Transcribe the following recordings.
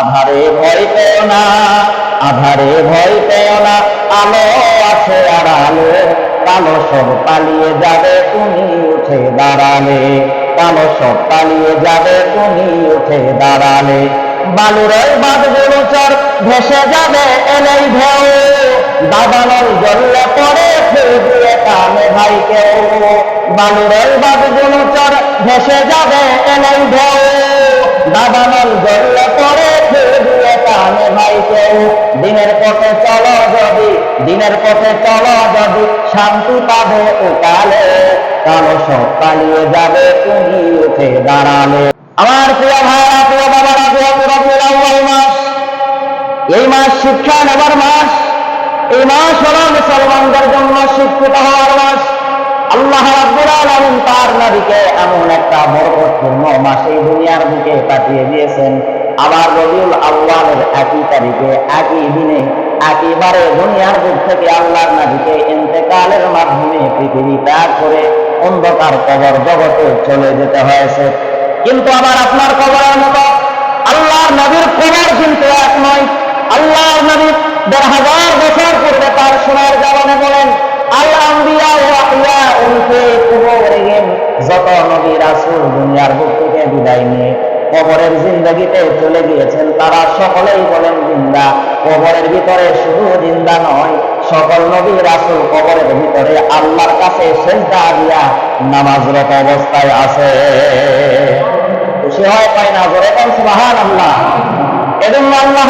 আধারে ভয় পেও না, আধারে ভয় পেও না, আলো আছে আর আলো, কালো সব পালিয়ে যাবে, তুমি উঠে দাঁড়ালে। কালো সব পালিয়ে যাবে, তুমি উঠে দাঁড়ালে। বালুরের বাদগুলো চর ভেসে যাবে এনেই ঢেউ। দাবানল জ্বললে পরে ফেল দিয়ে কানে ভাই কেউ। বালুরের বাদগুলো চর ভেসে যাবে এনেই ঢেউ। দাবানল জ্বললে পরে কানে ভাই কেউ, দিনের পথে চলো যদি, দিনের পথে চলো যদি শান্তি পাবে উকালে, কালো সব পালিয়ে যাবে, তুমি উঠে দাঁড়ালে। আমার প্রিয় প্রিয় প্রিয় মাস, এই মাস শিক্ষা নেবার মাস, এই মাস হলো মুসলমানদের জন্য শিক্ষিত হওয়ার মাস। আল্লাহ তার নবীকে এমন একটা বরকতপূর্ণ মাস দুনিয়ার বুকে পাঠিয়ে দিয়েছেন। আবার রবিউল আউয়ালের একই তারিখে, একই দিনে একইবারে দুনিয়ার বুক থেকে আল্লাহর নবীকে ইন্তেকালের মাধ্যমে পৃথিবী ত্যাগ করে অন্ধকার কবর জগতে চলে যেতে হয়েছে। কিন্তু আবার আপনার কবরের মতো আল্লাহর নবীর কবর কিন্তু এক নয়। আল্লাহর নবী দেড় হাজার বছর পূর্বে তার সোনার জবানে বলেন যত নবী রাসূল দুনিয়ার বুক থেকে বিদায় নিয়ে কবরের জিন্দগিতে চলে গিয়েছেন। তারা সকলেই বলেন, জিন্দা, কবরের ভিতরে শুধু জিন্দা নয়, সকল নবী রাসুল কবরের ভিতরে আল্লাহর কাছে সেজদা দিয়া নামাজরত অবস্থায় আছে। খুশি হয় পায় না? জোরে কোন সুবহানাল্লাহ। এজন্য আল্লাহ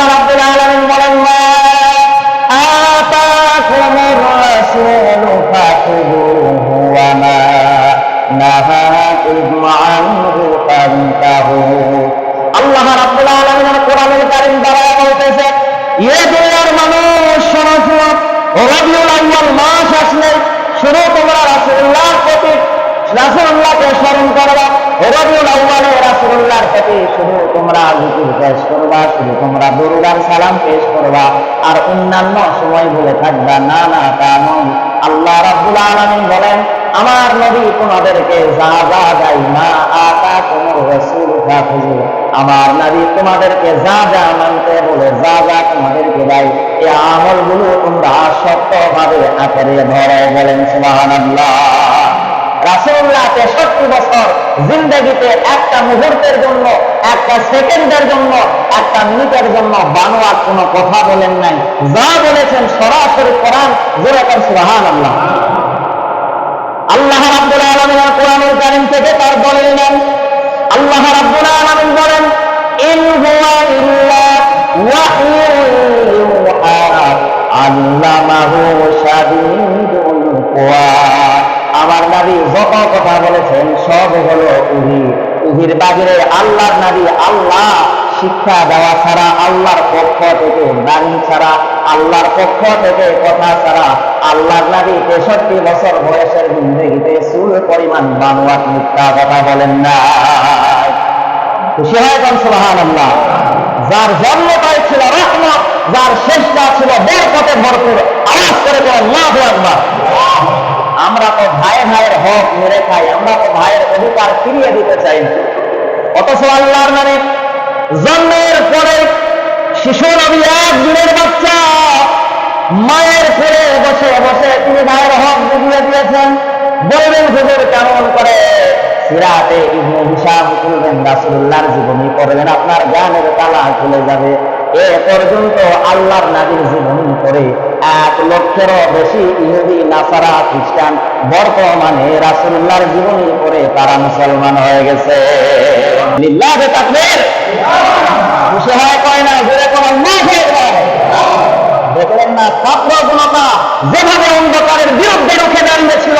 প্রতি শুধু তোমরা জিকির পেশ করবা, শুধু তোমরা দরুদার সালাম পেশ করবা, আর অন্যান্য সময় বলে থাকবা। না না, তা আল্লাহ রাব্বুল আলামিন বলেন, আমার নবী তোমাদেরকে যা যা যাই না আতা কোমর রাসূল ফাখুজু আমার নবী তোমাদেরকে যা যা মানতে বলে, যা যা তোমাদেরকে দেয় এই আমলগুলো তোমরা শক্তভাবে আঁকড়ে ধরে বলেন, সুবহানাল্লাহ। রাসূলুল্লাহ তেষট্টি বছর জিন্দগিতে একটা মুহূর্তের জন্য, একটা সেকেন্ডের জন্য, একটা মিনিটের জন্য বানোয়ার কোনো কথা বলেন নাই। যা বলেছেন সরাসরি কোরআন যেরকম সুবাহান আল্লাহ আল্লাহ রাব্বুল আলামিন কোরআনুল কারীম থেকে তার বলেন নেন আল্লাহ রাব্বুল আলামিন বলেন কুওয়া আমার নাবি যত কথা বলেছেন, সব হলো উহি। উহির বাগিরে আল্লাহর নাবি আল্লাহ, শিক্ষা দেওয়া ছাড়া আল্লাহর পক্ষ থেকে বাণী ছাড়া, আল্লাহর পক্ষ থেকে কথা ছাড়া আল্লাহর নাবি তেষট্টি বছর বয়সের জিন্দগিতে চুল পরিমাণ বানোয়াট মিথ্যা কথা বলেন না। খুশি হয় কোন সুবাহান আল্লাহ যার জন্মটাই ছিল রহমত, যার শেষটা ছিল বরকতে ভরপুর। আওয়াজ করে বলেন, আল্লাহু আকবার। আমরা তো ভাই ভাইয়ের হক মেরে খাই, আমরা তো ভাইয়ের অধিকার ফিরিয়ে দিতে চাই। অথচ আল্লাহর নামে জন্মের পরে শিশু নবী এক দিনের বাচ্চা, মায়ের পরে বসে বসে তিনি ভাইয়ের হক বুঝিয়ে দিয়েছেন। বলবেন হুজুর, কেমন করে সিরাতে ইবনে হিসাব করবেন রাসূলুল্লাহর জীবনী পড়বেন আপনার জ্ঞানের তালা খুলে যাবে। এ পর্যন্ত আল্লাহর নাবির জীবনী করে এক লক্ষেরও বেশি ইহুদি, নাসারা, খ্রিস্টান বর্তমানে রাসূলুল্লাহর জীবনী করে তারা মুসলমান হয়ে গেছে। দেখলেন না, ছাত্র জনতা যেভাবে অন্ধকারের বিরুদ্ধে রুখে দাঁড়িয়েছিল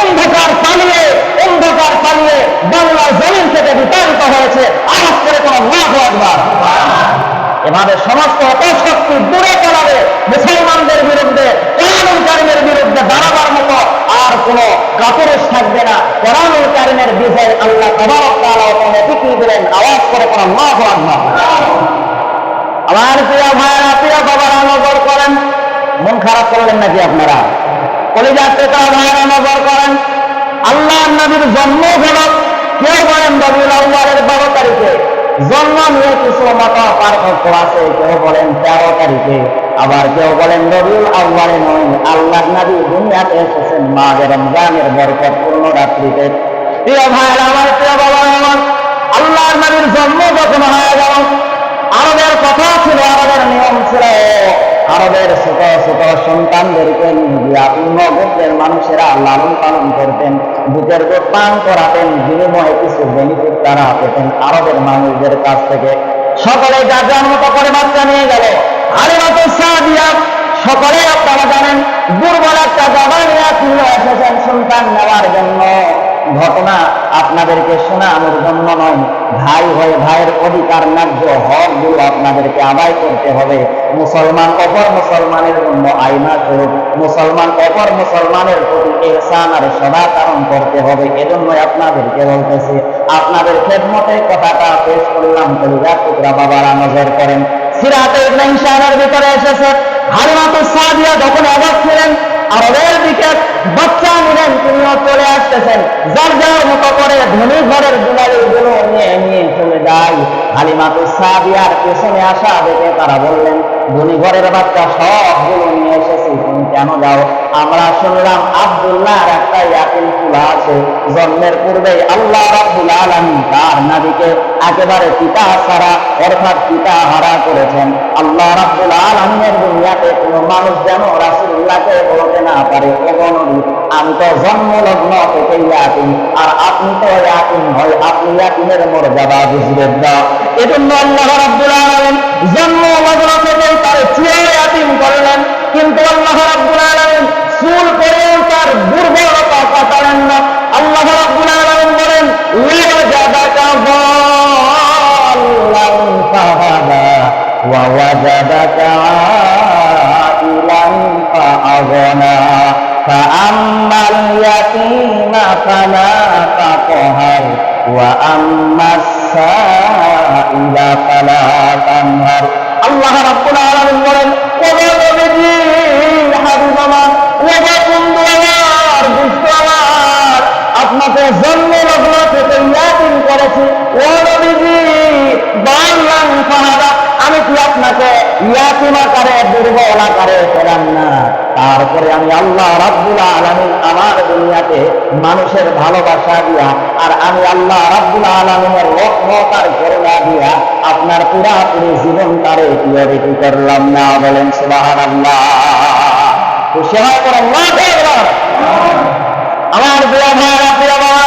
অন্ধকার পালিয়ে অন্ধকার পালিয়ে বাংলার জমিন থেকে বিতাড়িত হয়েছে আওয়াজ করে কোন লাভ একবার এভাবে সমস্ত অপশক্তি দূরে করাবে মুসলমানদের বিরুদ্ধে কোরআনুল কারিমের বিরুদ্ধে দাঁড়াবার মতো আর কাপুরুষ থাকবে না। কোরআনুল কারিমের বিজয় আল্লাহ তবারক দিলেন, আওয়াজ করে কোন একবার আমার প্রিয় ভাইয়েরা, প্রিয় বাবারা, নজর করেন। মন খারাপ করলেন নাকি আপনারা? কলিজার পেতা ভাইয়েরা, নজর করেন। আল্লাহ নবীর জন্ম হল, কেউ বলেন রবিউল আউ্বালের বারো তারিখে। জন্ম নিয়ে কিছু মত পার্থক্য আছে কেউ বলেন, তেরো তারিখে। আবার কেউ বলেন, রবিউল আউ্বালে নয় আল্লাহ নবী দুনিয়াতে এসেছেন মাঝে রমজানের বরকতপূর্ণ রাত্রিতে। প্রিয় ভাইয়ের আমার প্রিয় বাবা আমার আল্লাহ নবীর জন্ম যখন হয়ে গেল আরবের কথা ছিল আরবের নিয়ম ছিল আরবের ছোট ছোট সন্তানদেরকে নিয়ে গিয়া অন্য গোত্রের মানুষেরা লালন পালন করতেন দুধ পান করাতেন, বিনিময়ে কিছু বেনিফিট তারা পেতেন আরবের মানুষদের কাছ থেকে। সকলে যার যার মতো করে বাচ্চা নিয়ে গেল আলিমাত সাদিয়া সকলে আপনারা জানেন, দুর্বল একটা বাবা নিয়ে এসেছেন সন্তান নেওয়ার জন্য। ঘটনা আপনাদেরকে শোনানোর জন্য নয়। ভাই হয়ে ভাইয়ের অধিকার ন্যায্য হকগুলো আপনাদেরকে আদায় করতে হবে। মুসলমান অপর মুসলমানের জন্য আইনা স্বরূপ। মুসলমান অপর মুসলমানের প্রতি এহসান আর সদাচরণ করতে হবে। এজন্য আপনাদেরকে বলতেছি, আপনাদের খেদমতে কথাটা পেশ করলাম কলিজা টুকরা বাবারা নজর করেন। সিরাতে ইবনে শাহরের ভিতরে এসেছে। হালিমাতুস সাদিয়া যখন অবাক ছিলেন, আরবের দিকে বাচ্চা চলে আসতেছেন যার যার মতো করে ধনী ঘরের দুলালি গুলো নিয়ে নিয়ে চলে যায় হালিমাতু সাদিয়ার পেছনে আসা দেখে তারা বললেন, ধনী ঘরের বাচ্চা সবগুলো নিয়ে এসেছি। কেন যাও? আমরা শুনলাম আব্দুল্লাহর একটা ইয়াকিন ফুলা আছে। জন্মের পূর্বেই আল্লাহ রাব্বুল আলামিন তার নাবিকে একেবারে পিতা ছাড়া, অর্থাৎ পিতা হারা করেছেন। আল্লাহ রাব্বুল আলামিনের দুনিয়াতে কোনো মানুষ যেন রাসূলুল্লাহকে বলতে না পারে অগণবী আমি তো জন্মলগ্ন থেকে ইয়াকিন, আর আপনি তো ইয়াকিন হয়, আপনি ইয়াকিনের মর্যাদা বুঝবেন না। এজন্য আল্লাহ রাব্বুল আলামিন জন্মলগ্ন থেকে তার চির ইয়াকিন করলেন। কিন্তু আল্লাহ রাব্বুল আলামিন চুল পরেও তার দুর্বলতা কাটালেন না। আল্লাহ রাব্বুল আলামিন বলেন ওয়াজাদাকা দাল্লান ফাহাদা ওয়া ওয়াজাদাকা আল্লাহ রাব্বুল আলামিন বলেন করেছি। আমি কি আপনাকে না? তারপরে আমি আল্লাহ আলামিন আমার দুনিয়াতে মানুষের ভালোবাসা দিয়া আর আমি আল্লাহ রাব্বুল আলামিনের রহমত আর করুণা দিয়া আপনার পুরাপুরি জীবন তারে কি করলাম না বলেন সুবহানাল্লাহ। খুশি হয় করে আল্লাহু আকবার আমার প্রিয় ভাইরা প্রিয় বাবা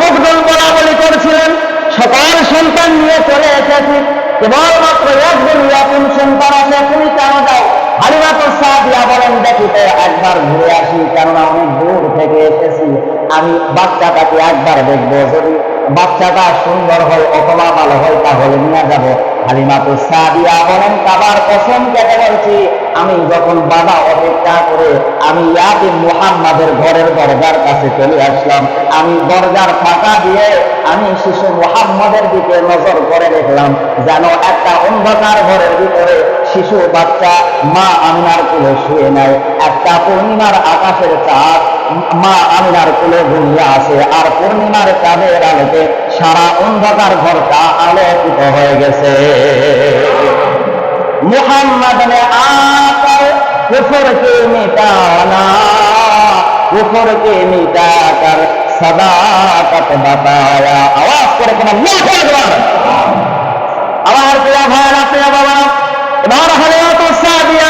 লোকজন বলা বলি করছিলেন। সকল সন্তান নিয়ে চলে এসেছি। কেবলমাত্র একজন নতুন সন্তান আছে, তুমি কেন যাও? হালিমাত সাদিয়া বলেন, দেখিতে একবার ঘুরে আসি, কেননা অনেক দূর থেকে এসেছি। আমি বাচ্চাটাকে একবার দেখব, যদি বাচ্চাটা সুন্দর হয়, অথবা ভালো হয়, তাহলে নিয়ে যাব। হালিমাতু সাদিয়া বলেন কাবার কসম কেটে বলছি, আমি যখন বাধা অপেক্ষা করে আমি ইয়াদি মুহাম্মাদের ঘরের দরজার কাছে চলে আসলাম, আমি দরজার ফাঁকা দিয়ে আমি শিশু মুহাম্মাদের দিকে নজর করে দেখলাম, যেন একটা অন্ধকার ঘরের ভিতরে শিশু বাচ্চা মা আমিনার কোলে শুয়ে নেয় একটা পূর্ণিমার আকাশের চাঁদ মা আল্লাহর কোলে ঘুরিয়া আছে আর পূর্ণিমার চাঁদের আলোতে সারা অন্ধকার ঘরটা আলোকিত হয়ে গেছে। মুহাম্মদ নে আকার কুফরকে মিটানা কুফরকে মিটাকার সদাকত বাতায়া। আওয়াজ করে কোন মুখ করে আমার প্রিয় ভাই প্রিয় বাবা এবার হলে তো সাদিয়া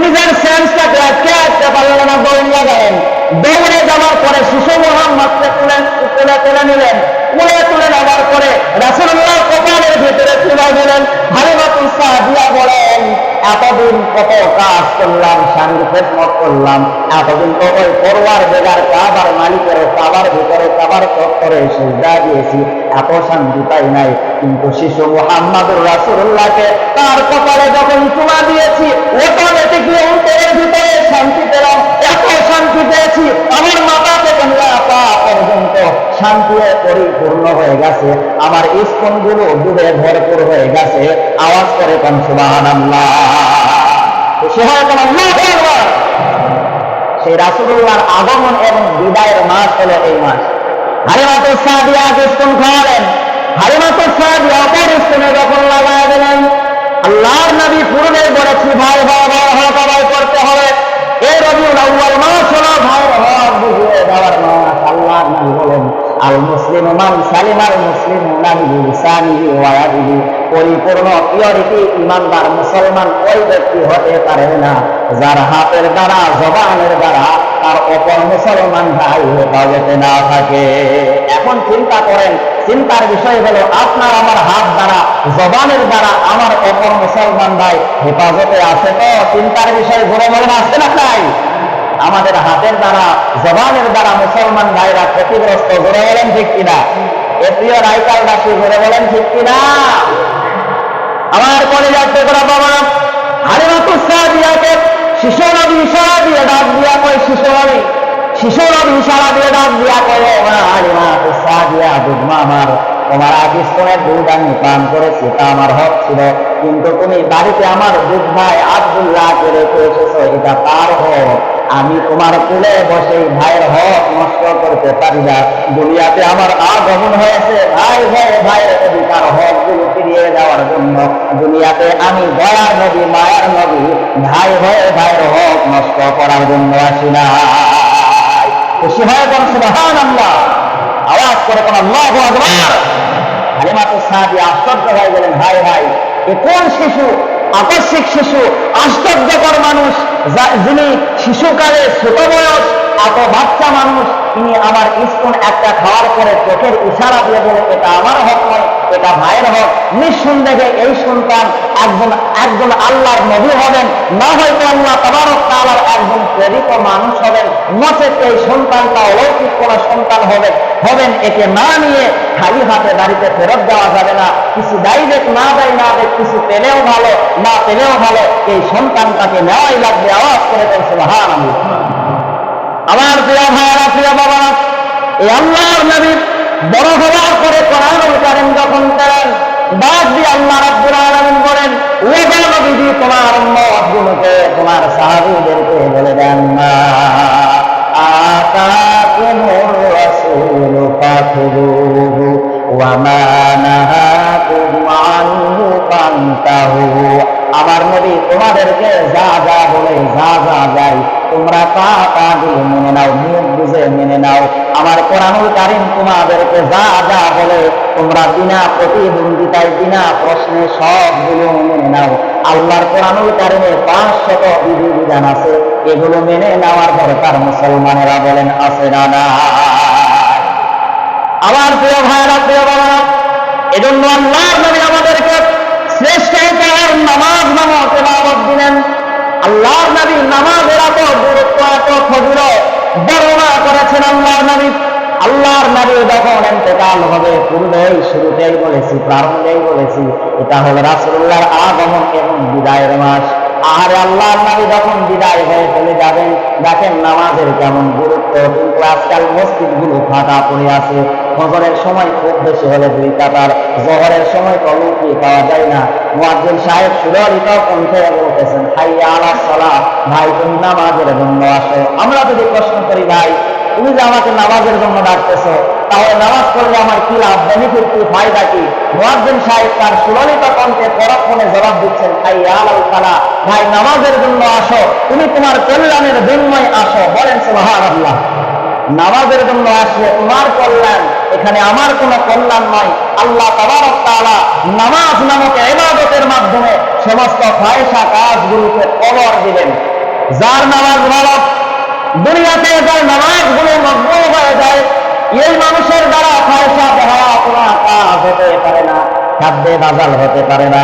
নিজের সেন্সটাকে কে আটকে পারল না দৌড় লাগালেন দৌড়ে যাওয়ার পরে শিশু মোহাম্মদকে তুলে তুলে তুলে নিলেন। তুলে তুলে নেওয়ার পরে রাসুল্লাহ কপালের ভিতরে তুলে দিলেন। হালিমাতুল সাদিয়া বলেন, এতদিন কত কাজ করলাম স্বামীর খেদমত করলাম, এতদিন তো ওই পড়ুয়ার বেগার কাবার মালিকের কাবার ভিতরে কাবার চত্বরে সেজদা দিয়েছি, এত শান্তি পাই নাই। কিন্তু শিশু মোহাম্মদুর রাসুল্লাহকে তার কপালে যখন চুমা দিয়েছি অটোমেটিকলি অন্তরের ভিতরে শান্তি পেলাম, এত শান্তি পেয়েছি আমার মাথা থেকে নিয়ে পা পর্যন্ত শান্তি পরিপূর্ণ হয়ে গেছে আমার স্পনগুলো ডুবে ভরপুর হয়ে গেছে আওয়াজ করে কোন সুবাহান সে হয় সেই রাসুল্লাহর আগমন এবং বিদায়ের মাস হলো এই মাস হারিমাতুল সাদিয়া স্কুল খাওয়ালেন হারিমাতো সাহাবি অপর স্থানে যখন লাগাই দিলেন আল্লাহর নবী পূর্বে বলেছি ভাই ভাই ভাই আদায় করতে হবে এই রবিউল আউয়াল মাস মান ইমানদার মুসলমান ওই ব্যক্তি হতে পারে না, যার হাতের দ্বারা, জবানের দ্বারা তার অপর মুসলমান ভাই হেফাজতে না থাকে। এখন চিন্তা করেন, চিন্তার বিষয় হলো, আপনার আমার হাত দ্বারা, জবানের দ্বারা আমার অপর মুসলমান ভাই হেফাজতে আছে তো? চিন্তার বিষয় ঘুরে বলেন, আছে না তাই আমাদের হাতের দ্বারা, জবানের দ্বারা মুসলমান ভাইরা ক্ষতিগ্রস্ত ঘুরে বলেন ঠিক কিনা? এ প্রিয় রাইকালবাসী ঘুরে বলেন ঠিক কিনা? আমার কলে যাচ্ছে করা বাবা হারিমাতু সাদিয়াকে শিশু নবী ইশারা দিয়ে ডাক দিয়া কয় শিশু নবী। শিশু নবী ইশারা দিয়ে ডাক দিয়া কয়, ও মা হারিমাতু সাদিয়া দুধমা আমার তোমার আগে স্তনের দুধ আমি পান করেছি, তা আমার হক ছিল। কিন্তু তুমি বাড়িতে আমার দুধ ভাই আব্দুল্লাহকে রেখে এসেছ এটা তার হক। আমি তোমার কুলে বসে ভাইয়ের হক নষ্ট করতে পারি না। দুনিয়াতে আমার আগমন হয়েছে, ভাই ভাই ভাইয়ের অধিকার হকগুলো ফিরিয়ে যাওয়ার জন্য। দুনিয়াতে আমি দয়ার নবী, মায়ার নবী, ভাই হয়ে ভাইয়ের হক নষ্ট করার জন্য আসি না খুশি হয়ে কোন সুবহান আল্লাহ আওয়াজ করে কোন আশ্চর্য হয়ে গেলেন, ভাই ভাই, এ কোন শিশু? আকস্মিক শিশু, আশ্চর্যকর মানুষ যিনি শিশুকালে ছোট বয়স, এত বাচ্চা মানুষ, তিনি আমার স্কুল একটা খাওয়ার পরে চোখের ইশারা দিয়ে বলে, এটা আমার হক নয়। এটা ভাইয়ের হক, নিঃসন্দেহে এই সন্তান একজন একজন আল্লাহর নবী হবেন। না হয়তো আল্লাহ তাবারক তাআলার একজন প্রেরিত মানুষ হবেন। নচেত এই সন্তানটা অলৌকিক কোন সন্তান হবেন হবেন একে না নিয়ে খালি হাতে বাড়িতে ফেরত দেওয়া যাবে না। কিছু ডাইরেক্ট না দেয় না দেয়, কিছু পেলেও ভালো, না পেলেও ভালো, এই সন্তানটাকে নেওয়াই লাগবে। আওয়াজ করে করছে হান আমি আমার প্রিয় ভাইয়ারা, প্রিয় বাবা এই আল্লাহর নবী বড় হওয়ার পরে কোরআনুল কারীম যখন করেন বাদ দিয়ে আল্লাহ রাব্বুল আলামিন বলেন, ও নবীজি, তোমার উম্মতগুলোকে, তোমার সাহাবীদেরকে বলে দেন না। আতাকুমুর আমার নবী, তোমাদেরকে যা যা বলে, যা যা যায় তোমরা তা তা গুলো মেনে নাও নিয়ম বুঝে মেনে নাও। আমার কোরআনুল কারিম তোমাদেরকে যা যা বলে, তোমরা বিনা প্রতিদ্বন্দ্বিতায়, বিনা প্রশ্নে সবগুলো মেনে নাও। আল্লাহর কোরআনুল কারিমে পাঁচ শত বিধি বিধান আছে। এগুলো মেনে নেওয়ার দরকার মুসলমানেরা বলেন, আছে না আমার প্রিয় ভাইরা প্রিয় বাবা এজন্য আমাদেরকে শ্রেষ্ঠ তার নামাজ নামক এবাবত দিলেন? আল্লাহর নবী নামাজের এত গুরুত্ব এত খবর বর্ণনা করেছেন আল্লাহর নবী। আল্লাহর নবী যখন এতেকাল হবে, পূর্বেই শুরুতেই বলেছি, প্রারম্ভেই বলেছি, এটা হলো রাসুল্লাহর আগমন এবং বিদায়ের মাস। আর আল্লাহর নবী যখন বিদায় হয়ে চলে যাবেন, দেখেন নামাজের কেমন গুরুত্ব। কিন্তু আজকাল মসজিদগুলো ফাঁকা পড়ে আছে। ফজরের সময় খুব বেশি হলে দুই কাতার, জহরের সময় কলমকি পাওয়া যায় না। মুয়াজ্জিন সাহেব সুদরিত কণ্ঠে বলতেছেন হাই আলা সালা ভাই, তুমি নামাজের জন্য আসো। আমরা যদি প্রশ্ন করি, ভাই তুমি যে আমাকে নামাজের জন্য ডাকতেছো, তাহলে নামাজ পড়লে আমার কি লাভ? বেনিফিট কি, ফায়দা কি? মুয়াজ্জিন সাহেব তার সুললিত কণ্ঠে পরক্ষণে জবাব দিচ্ছেন হাই আলা সালা ভাই, নামাজের জন্য আসো, তুমি তোমার কল্যাণের জন্যই আসো। বলেন, সুবহানাল্লাহ। নামাজের জন্য আসলে তোমার কল্যাণ, এখানে আমার কোনো কল্যাণ নয়। আল্লাহ তাবারক তাআলা নামাজ নামক ইবাদতের মাধ্যমে সমস্ত ফায়সা কাজগুলোকে কবর দিবেন। যার নামাজ ভালো দুনিয়াতে যার নামাজগুলো মকবুল হয়ে যায়। এই মানুষের দ্বারা ফায়সা বেহায়া কোনো কাজ হতে পারে না, খাদ্যে বাজাল হতে পারে না।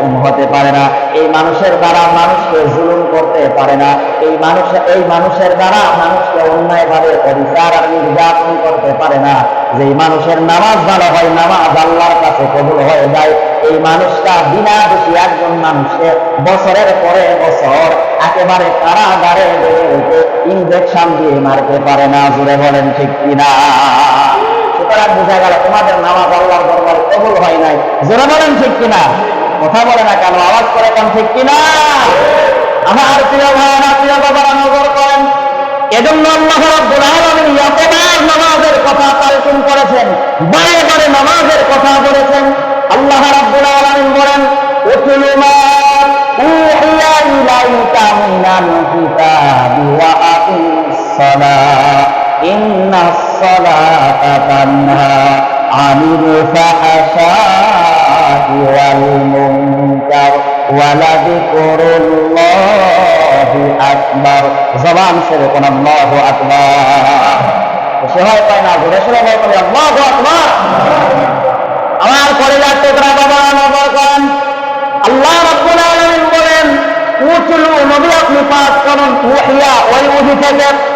কম হতে পারে না। এই মানুষের দ্বারা মানুষকে জুলুম করতে পারে না। এই মানুষ এই মানুষের দ্বারা মানুষকে অন্যায়ভাবে অবিচার আর নির্যাতন করতে পারে না। যে মানুষের নামাজ ভালো হয়, নামাজ আল্লাহর কাছে কবুল হয়ে যায়। এই মানুষটা বিনা দোষী একজন মানুষকে বছরের পরে বছর একেবারে কারাগারে ইঞ্জেকশন দিয়ে মারতে পারে না। জুড়ে বলেন, ঠিক কিনা? সুতরাং বোঝা গেল, তোমাদের নামাজ আল্লাহর দরবারে কবুল হয় নাই। জোরে বলেন, ঠিক কিনা? কথা বলে না কেন? আওয়াজ করে কেন ঠিক কিনা? আমার প্রিয় ভাইরা, প্রিয় বাবারা নজর করেন। এজন্য নামাজের কথা তালকিন করেছেন। বারে বারে নামাজের কথা বলেছেন। আল্লাহ রাব্বুল আলামিন বলেন, উতলু মা উহিয়া কোন আল্লাহু আকবার। পায় না, ঘুরে শুনে বলতে আল্লাহু আকবার। আমার বাবা নজর করেন। আল্লাহ রাব্বুল আলামিন বলেন, উতলু নবী আপনি পাঠ করুন ওহিয়া ওই ওহি থেকে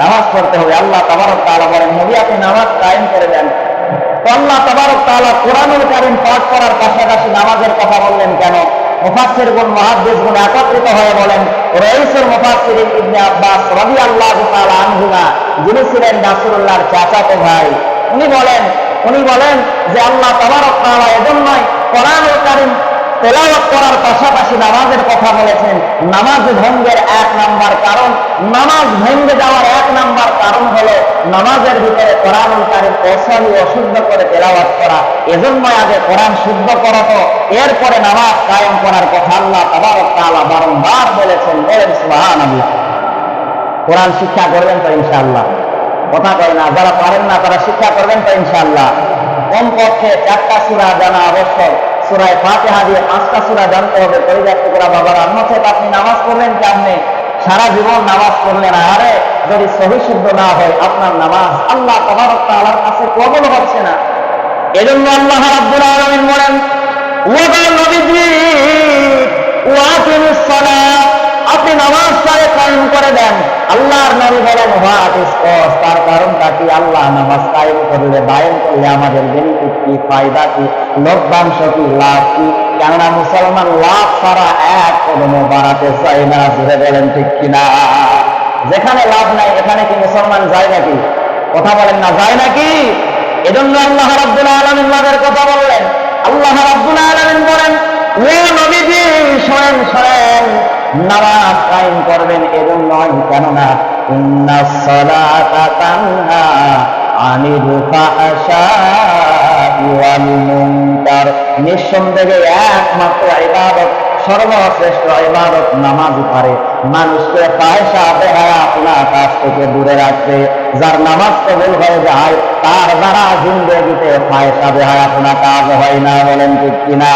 নামাজ পড়তে হবে। আল্লাহ তাবারক তাআলা বলেন নবী আপনি নামাজ কায়েম করে দেন। আল্লাহ তাবারক তাআলা কোরআনুল কারীম পাঠ করার পাশাপাশি নামাজের কথা বললেন কেন? মুফাসসির গুণ, মুহাদ্দিস গুণ একত্রিত হয়ে বলেন, রাইসুল মুফাসসিরিন ইবনে আব্বাস রাদিয়াল্লাহু তাআলা আনহুমা যিনি ছিলেন রাসূলুল্লাহর চাচাতো ভাই। উনি বলেন উনি বলেন যে আল্লাহ তাবারক তাআলা এজন্যই কোরআনুল কারীম তেলাওয়াত করার পাশাপাশি নামাজের কথা বলেছেন। নামাজ ভঙ্গের এক নাম্বার কারণ। নামাজ ভেঙে যাওয়ার এক নাম্বার কারণ হলো নামাজের ভিতরে কোরআনুল কারীম অসলি অশুদ্ধ করে তেলাওয়াত করা। এজন্যই আগে কোরআন শুদ্ধ করো তো, এরপরে নামাজ কায়েম করার কথা আল্লাহ তাবারক তাআলা বারংবার বলেছেন। বলেন, সুবহানাল্লাহ। কোরআন শিক্ষা করবেন তো ইনশাআল্লাহ। কথা কয় না, যারা পারেন না তারা শিক্ষা করবেন তো ইনশাআল্লাহ। কমপক্ষে চারটা সূরা জানা আবশ্যক। সুরায় ফাতেহা দিয়ে পাঁচটা সুরা জানতে হবে পরিবার টুকরা বাবার নচেত আপনি নামাজ পড়লেন কেমনে? সারা জীবন নামাজ পড়লেন আরে, যদি সহি শুদ্ধ না হয়, আপনার নামাজ আল্লাহ তোমার আল্লাহর কাছে কবল হচ্ছে না। এজন্য আল্লাহ রাব্বুল আলামিন বলেন, ওয়া নবীজি ওয়াকিমুস সালাহ আপনি নামাজ সারে কায়েম করে দেন। আল্লাহর নবী বলেন তার কারণটা কি? আল্লাহ নামাজ কায়েম করলে, বায়ন করলে আমাদের বেনিফিট কি, ফায়দা কি, লভ্যাংশ কি, লাভ কি? কেননা মুসলমান লাভ ছাড়া এক কদমও বাড়াতে চায় না। জুড়ে বলেন, ঠিক কিনা যেখানে লাভ নাই, এখানে কি মুসলমান যায় নাকি? কথা বলেন না, যায় নাকি? এজন্য আল্লাহ রাব্বুল আলামিন লাভের কথা বললেন। আল্লাহ রাব্বুল আলামিন বলেন শোনেন শোনেন। নামাজ কায়েম করবেন এজন্যই কেননা ইন্নাস সালাতা তানহা মুনকার। নিঃসন্দেহে একমাত্র ইবাদত, সর্বশ্রেষ্ঠ ইবাদত নামাজ পারে। মানুষকে আপনার কাছ থেকে দূরে রাখবে যার নামাজ কবুল হয়ে যায়, তার দ্বারা জিন্দগিতে পয়সা, বেহায়া আপনার কাজ হয় না, বলেন ঠিক কিনা?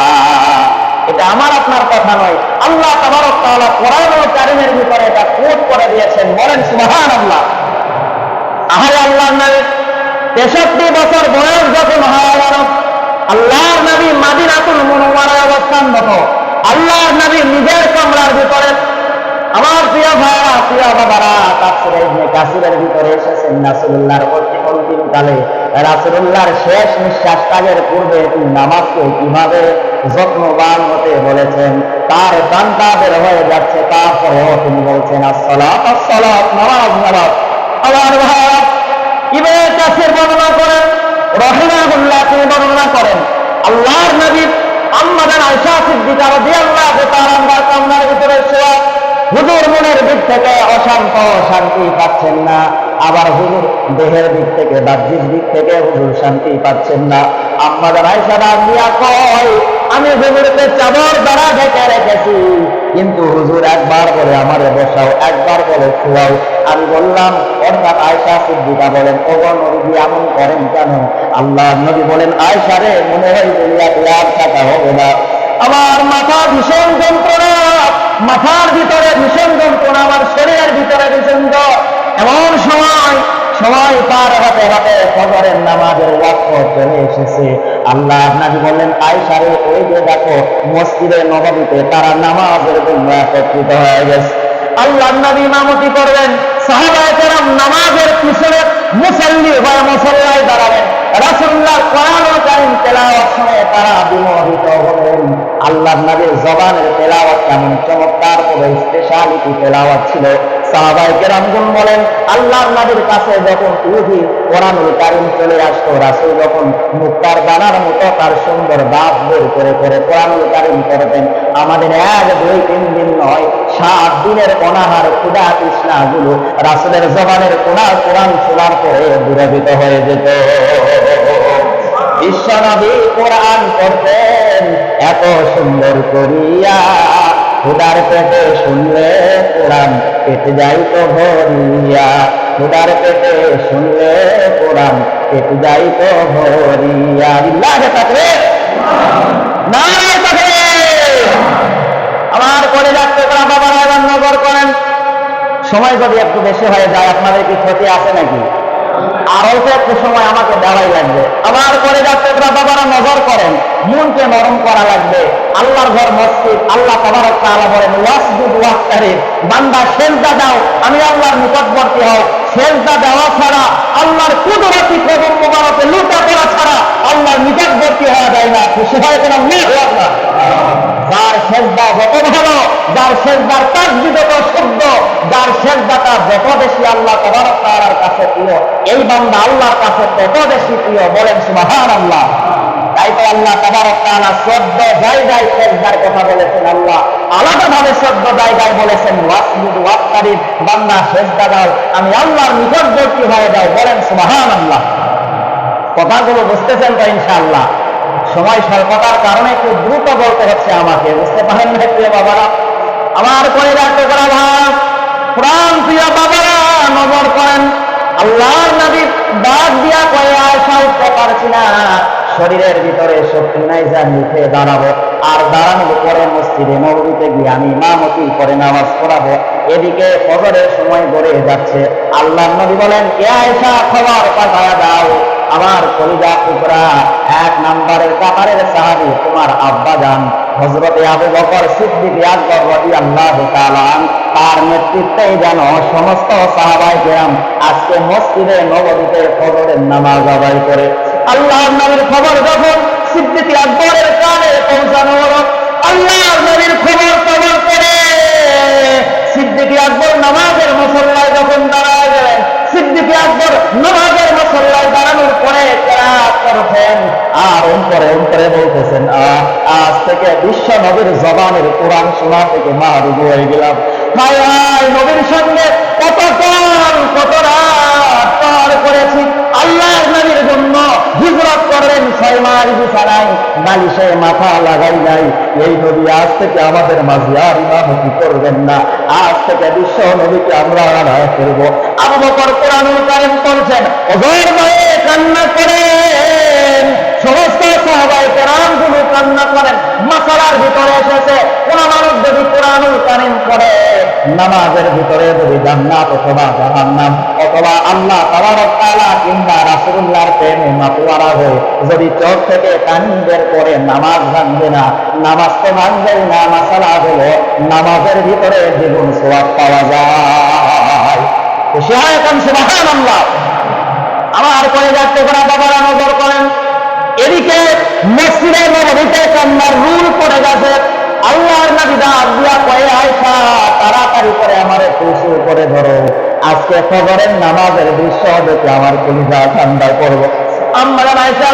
এটা আমার, আপনার কথা নয়। আল্লাহ তাবারক তাআলা কোরআন ও কারিমের ভিতরে এটা কোট করে দিয়েছেন। বলেন, সুবহানাল্লাহ। আহারে আল্লাহর নবী, তেষট্টি বছর বয়স যখন হয়ে, আল্লাহর নবী মাদিনাতুল মুনওয়ারায় অবস্থানরত আল্লাহর নবী নিজের কামরার ভিতরে আমার প্রিয় ভাইরা, প্রিয় বাবারা তাফসীরে ইবনে কাসিরের ভিতরে এসেছেন রাসূলুল্লাহর অন্তিম কালে রাসূলুল্লাহর শেষ নিঃশ্বাস ত্যাগের পূর্বে তিনি নামাজকে কীভাবে যত্নবান হতে বলেছেন, তার বের হয়ে যাচ্ছে, তারপরেও তিনি বলছেন, আসসালাত আসসালাত, নামাজ নামাজ। আমার ভাই ইবনে কাসির বর্ণনা করেন, রহিমাহুল্লাহ তিনি বর্ণনা করেন, আল্লাহর নবী আম্মাদান আয়েশা সিদ্দিকা রাদিয়াল্লাহু তাআলা কামনার ভিতরে শোয়া হুজুর মনের দিক থেকে অশান্ত, শান্তি পাচ্ছেন না। আবার হুজুর দেহের দিক থেকে, বাহ্যিক দিক থেকে হুজুর শান্তি পাচ্ছেন না। আম্মাদান আয়েশা রাদিয়া কয়, আমি হুজুরকে চাদর দ্বারা ঢেকে রেখেছি। কিন্তু হুজুর একবার বলে, আমারে বসাও, একবার বলে খুয়াও আমি বললাম, অর্থাৎ আয়সা সিদ্দিকা বলেন ও নবী এমন করেন কেন? আল্লাহ নবী বলেন আয়সা রে, মনে হয় দুনিয়াতে আর থাকা হবে না। আমার মাথা ভীষণ যন্ত্রণা। মাথার ভিতরে ভীষণ যন্ত্রণা আমার শরীরের ভিতরে ভীষণ। এমন সময় সময় পার হতে হতে ফজরের নামাজের ওয়াক্ত চলে এসেছে। আল্লাহ নবী বললেন আয়সারে ওই যে দেখো, মসজিদে নববীতে তারা নামাজের জন্য একত্রিত হয়ে গেছে। আল্লাহ নবী ইমামতি করবেন সাহাবায়ে নামাজের পিছনে মুসল্লি হয়ে মুসল্লায় দাঁড়াবেন। রাসুল্লাহর কোরআন কারিম তেলাওয়াত শুনে তারা বিমোহিত হলেন। আল্লাহ নবীর জবানের তেলাওয়াত কেমন চমৎকার করে স্পেশালিটি তেলাওয়াত ছিল। সাহাবাই কেরামগুন বলেন, আল্লাহর নবীর কাছে যখন উহি কোরআনুল কারিম চলে আসতো, রাসূল যখন মুক্তার দানার মতো তার সুন্দর দাঁত বের করে করে কোরআনুল কারিম করতেন আমাদের এক, দুই, তিন দিন নয়, সাত দিনের অনাহার ক্ষুদা তৃষ্ণা গুলো রাসুলের জবানের কোরআন কোরআন শোনার দূরবিত হয়ে যেত। বিশ্বনবী কোরআন করতেন এত সুন্দর করিয়া খুদার পেটে শুনলে কোরআন পেটে যাইত ভরিয়া। খুদার পেটে শুনলে কোরআন পেটে যাইত ভরিয়া। লিল্লাহে তাকবীর নারায়ে তাকবীর। আমার করে যাচ্ছে ওরা বাবার নগর করেন। সময় যদি একটু বেশি হয়ে যায়, আপনাদের কি ক্ষতি আছে নাকি? আর অল্প একটু সময় আমাকে দেওয়াই নিকটবর্তী হও। সেজদা দেওয়া ছাড়া, আল্লাহর কুদরতি কদম মোবারকে লুটা করা ছাড়া, আল্লাহর নিকটবর্তী হওয়া যায় না। খুশি হয় কেন মেয়ে না? যার সেজদা যত ভালো, যার সেজদার তাকবি যত শুদ্ধ, যার সেজদাটা যত বেশি আল্লাহ তবারক তাআলার কাছে প্রিয়, এই বান্দা আল্লাহর কাছে তত বেশি প্রিয় বলেন সুবহানাল্লাহ। আল্লাহ আল্লাহ। আমি আল্লাহর নিকটবর্তী হয়ে বলেন কথাগুলো বুঝতেছেন তো ইনশাআল্লাহ। সময় স্বল্পতার কারণে একটু দ্রুত বলতে হচ্ছে আমাকে, বুঝতে পারেন না প্রিয় বাবারা? আমার করে রাখতে করা ভাব প্রাণ প্রিয় বাবারা, নজর করেন, আল্লাহর নবী ডাক দিয়া কয়ে আয়সা উঠতে পারছি না। শরীরের ভিতরে শক্তি নাই, যা মুখে দাঁড়াবো। আর দাঁড়ানোর পরে মসজিদে নবীতে গিয়ে আমি ইমামতি করে নামাজ পড়াবো। এদিকে ফজরের সময় গড়ে যাচ্ছে। আল্লাহ নবী বলেন কে আয়সা খবর পাঠায়া দাও। আমার কলিজা টুকরা এক নাম্বারের কাতারের সাহাবি তোমার আব্বা যান হজরতে আবু বকর সিদ্দিক তাআলা আন, তার নেতৃত্বেই যেন সমস্ত সাহাবাই কেরাম আজকে মসজিদে নববীতে ফজরের নামাজ আদায় করে। আল্লাহর নবীর খবর যখন সিদ্দিক আকবরের কানে পৌঁছানো হলো আল্লাহর নবীর খবর খবর করে সিদ্দিক আকবর নামাজের মুসল্লায় যখন দাঁড়ায় গেলেন সিদ্দিক আকবর নবাজের মুসল্লায় দাঁড়ানোর পরে আর অন্তরে অন্তরে বলতেছেন আজ থেকে বিশ্ব নবীর জবানের কোরআন শোনা থেকে হয়ে গেলাম। নবীর সঙ্গে কত কত রাত পার করেছি আল্লাহর নবীর জন্য হিজরত করলেন ছয় মাস বিছানায় বালিশে মাথা লাগাই নাই। এই নবী আজ থেকে আমাদের মাঝে আর ইমামতি করবেন না। আজ থেকে বিশ্ব নবীকে আমরা আড়াই করব। আবু বকর কোরআনুল কারিম করছেন ওজোর কান্না করেন। সমস্ত সাহাবাই কেরামগুলো কান্না করেন, মাসালার ভিতরে এসেছে কোন যদি কোরআনুল কারিম করে নামাজের ভিতরে যদি জান্নাত অথবা জাহান্নাম অথবা আল্লাহ তাবারক কিংবা রাসূলুল্লাহর প্রেমে মাতোয়ারা হয়ে যদি চোখ থেকে পানি বের করে নামাজ ভাঙবে না, নামাজ তো ভাঙবেই না, মাসালা হলো নামাজের ভিতরে দ্বিগুণ সওয়াব পাওয়া যায়। খুশি হয় এখন, সুবহানাল্লাহ। আমার করে যাচ্ছে করা বাবারা নজর করেন। এদিকে মসজিদে নবীতে কান্নার রুল পড়ে গেছে। আল্লাহর নবী দিয়া কয়ে আয়সা তাড়াতাড়ি করে আমারে খুশি করে ধরো। আজকে খবরের নামাজের দৃশ্য দেখে আমার কলিজা ঠান্ডা করব আমরা আয়সা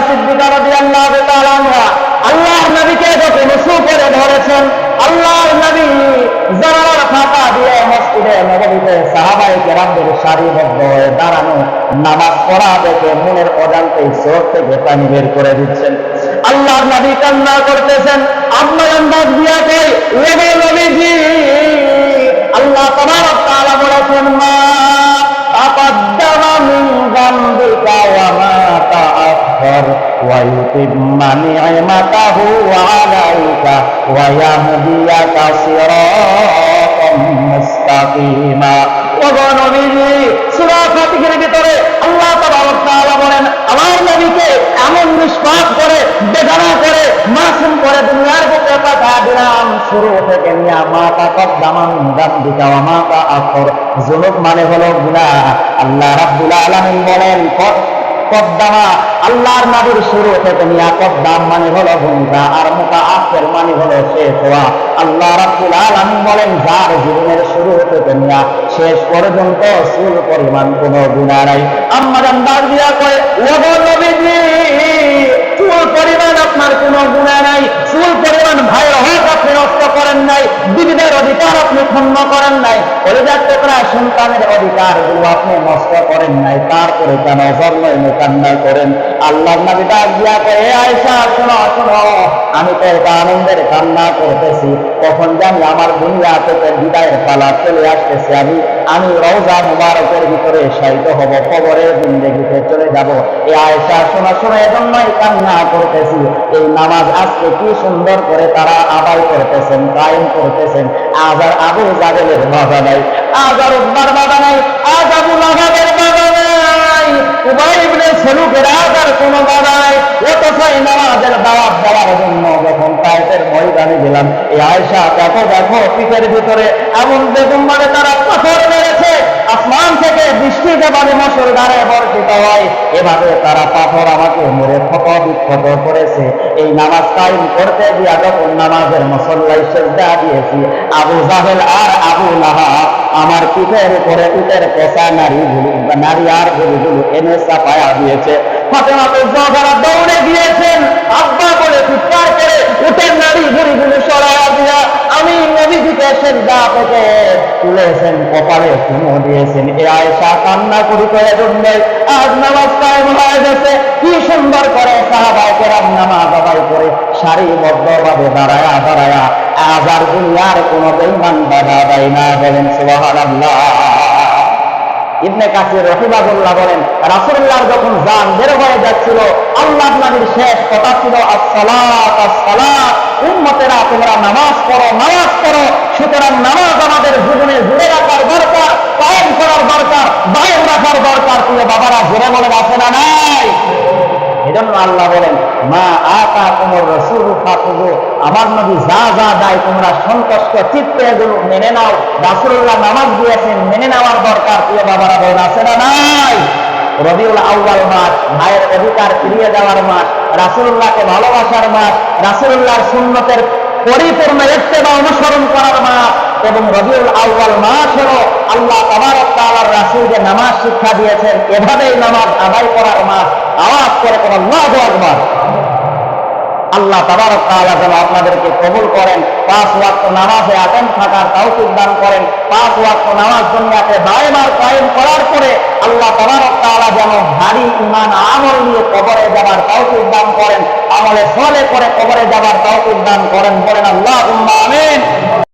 আল্লাহর নবীকে যখন উঁচু করে ধরেছেন আল্লাহর নবী জানালার ফাঁকা দিয়ে মসজিদে নবমীতে সাহাবাই কেরামদের সারিবদ্ধ হয়ে দাঁড়ানো নামাজ পড়া দেখে মনের অজান্তেই চোখ থেকে পানি বের করে দিচ্ছেন। আল্লাহর নবী কান্না করতেছেন আপনার আন্দাজ দিয়াকে লেগে নবীজি! আল্লাহ তোমার তারা বলেছেন, মা আপাদ্দামা মিন গাম্বিকা ওয়া মা تأخر ويتم نعمته عليك ويهديك صراطا مستقيما ওগো নবীজি সূরা ফাতিহের ভিতরে আল্লাহ তাবারক তাআলা বলেন আমার নবীকে এমন নিষ্পাপ করে বেদনা করে মাসুম করে দুনিয়ার বুকে বাতায় দিলাম শুরু থেকে নিয়া মাতা কদ্দামান গাম্বিকা ওয়া মাতা আখর জুনুব মানে হলো গুনাহ আল্লাহ রাব্বুল আলামিন বলেন ক- কদ্দামা আল্লাহর নবীর শুরু থেকে নিয়া কদ্দাম মানে হলো ভূমিকা, আর মুকা আখের মানে হলো শেষ হওয়া। আল্লাহ রাব্বুল আলামিন বলেন, যার জীবনের শুরু থেকে শেষ পর্যন্ত পরিমাণ কোনো গুনাহ নাই। আম্মা দিয়া কয় ও গো নবীজি পরিমাণ আপনার কোনো গুণা নাই। চুল পরিমাণ হক আপনি করেন নাই বিবিদের অধিকার আপনি ক্ষুণ্ণ করেন নাই অধিকার টুকরা সন্তানের অধিকারগুলো আপনি নষ্ট করেন নাই, তারপরে কেন জন্মই কান্না করেন। আল্লাহ নবী ডাক দিয়া করে "এ আয়েশা, শোনো শোনো, আমি তো এটা আনন্দের কান্না করতেছি। কখন জানি আমার দুনিয়া থেকে বিদায়ের পালা চলে আসতেছে। আমি আমি রওজা মুবারকের ভিতরে শায়িত হব, কবরের জিন্দেগিতে চলে যাব। এই আয়েশা, শোনা শোনা, এজন্যই কান্না করতেছি। এই নামাজ আজকে কি সুন্দর করে তারা আদায় করতেছেন, কায়েম করতেছেন। আজ আর আবু জাগেলের বাধা নাই, আজ আর উদ্বার বাধা নাই, আজ আবু লাহাবের বাধা উবাই ইবনে তার কোনো দাঁড়ায় এই নামাজের দাওয়াত দেওয়ার জন্য যখন ময়দানে গেলাম, এই আয়সা দেখো দেখো, পিঠের ভিতরে এমন বেগুন মানে তারা পাথর মেরেছে। আসমান থেকে বৃষ্টিতে মানে মশল দ্বারে বর্ষিত হয়, এভাবে তারা পাথর আমাকে মেরে ক্ষত করেছে। এই নামাজ কায়েম করতে গিয়া যখন নামাজের মসল্লাই সেজদা দিয়েছি, আবু জাহেল আর আবু লাহা আমার পিঠের উপরে উটের পেশা নারী গুলি নারী আর গুলিগুলো এনে চাপায়া দিয়েছে। ফাতেমা জহরা দৌড়ে দিয়েছেন আব্বা বলে চিৎকার করে উটের নারী গুলিগুলো সরাইয়া দিয়া আমি নবীজিকে সেজদা থেকে তুলেছেন, কপালে চুমো দিয়েছেন। এ আয়েশা কান্না করি করে জন্যে আজ নামাজ কায়েম হয়ে গেছে। কি সুন্দর করে সাহাবাই কেরাম নামাজ আদায় করে সারিবদ্ধভাবে দাঁড়ায়া দাঁড়ায়া আজ আর দুনিয়ার কোনো বেইমান বাধা দেয় না। বলেন, সুবহানাল্লাহ। ইবনে কাসির রহিমাহুল্লাহ বলেন রাসূলুল্লাহ যখন যান বের হয়ে যাচ্ছিল আল্লাহ নবীর শেষ কথা ছিল, আসসালাত আসসালাত। উম্মতেরা, তোমরা নামাজ পড়ো নামাজ পড়ো। সুতরাং নামাজ আমাদের জীবনে জুড়ে রাখার দরকার, কায়েম করার দরকার দায়েম রাখার দরকার। প্রিয় বাবারা, জোরে বলে আছে না নাই? এজন্য আল্লাহ বলেন, মা আতা তোমার রসুল আমার নবী যা যা দেয়, তোমরা সন্তুষ্ট চিত্তে এগুলো মেনে নাও। রাসূলুল্লাহ নামাজ দিয়েছেন, মেনে নেওয়ার দরকার। প্রিয় বাবারা, বলেন, আছে না নাই? রবিউল আউয়াল মাস ভাইয়ের অধিকার ফিরিয়ে দেওয়ার মাস রাসূলুল্লাহকে ভালোবাসার মাস রাসুল্লাহর সুন্নতের পরিপূর্ণ ইত্তেবা অনুসরণ করার মাস এবং রবিউল আউ্বাল মাস হল আল্লাহ তাবারক তাআলার রাসুলকে নামাজ শিক্ষা দিয়েছেন। এভাবেই নামাজ আদায় করার মাস আওয়াজ করে কোন লাভ আকবার। আল্লাহ তাবারক যেন আপনাদেরকে কবুল করেন, পাঁচ ওয়াক্ত নামাজে আটেন থাকার তৌফিক দান করেন, পাঁচ ওয়াক্ত নামাজ দুনিয়াতে বারেবার কায়েম করার পরে আল্লাহ তাবারক যেন ভারী ইমান আমল নিয়ে কবরে যাবার তৌফিক দান করেন, আমলে সলে করে কবরে যাবার তৌফিক দান করেন, বলেন আল্লাহ আমিন।